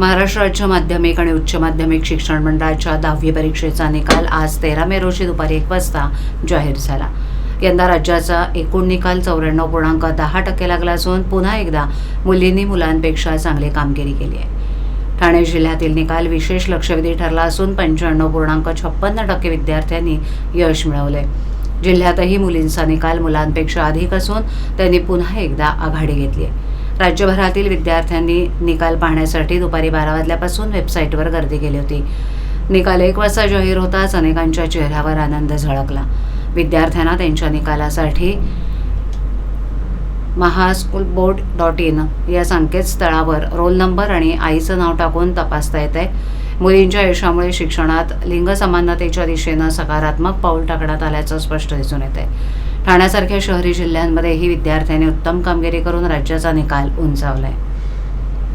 महाराष्ट्र राज्य माध्यमिक आणि उच्च माध्यमिक शिक्षण मंडळाच्या दहावी परीक्षेचा निकाल आज तेरा मे रोजी दुपारी एक वाजता जाहीर झाला. यंदा राज्याचा एकूण निकाल चौऱ्याण्णव पूर्णांक दहा टक्के लागला असून पुन्हा एकदा मुलींनी मुलांपेक्षा चांगली कामगिरी केली आहे. ठाणे जिल्ह्यातील निकाल विशेष लक्षवेधी ठरला असून पंच्याण्णव पूर्णांक छप्पन्न टक्के विद्यार्थ्यांनी यश मिळवले जिल्ह्यातही मुलींचा निकाल मुलांपेक्षा अधिक असून त्यांनी पुन्हा एकदा आघाडी घेतली आहे. राज्यभरातील विद्यार्थ्यांनी निकाल पाहण्यासाठी दुपारी बारा वाजल्यापासून वेबसाईटवर गर्दी केली होती. निकाल एक वाजता जाहीर होताच अनेकांच्या चेहऱ्यावर आनंद झळकला. विद्यार्थ्यांना त्यांच्या निकालासाठी महास्कूल बोर्ड डॉट इन या संकेतस्थळावर रोल नंबर आणि आईचं नाव टाकून तपासता येत आहे. मुलींच्या यशामुळे शिक्षणात लिंग समानतेच्या दिशेनं सकारात्मक पाऊल टाकण्यात आल्याचं स्पष्ट दिसून येत आहे. ठाण्यासारख्या शहरी जिल्ह्यांमध्येही विद्यार्थ्यांनी उत्तम कामगिरी करून राज्याचा निकाल उंचावलाय.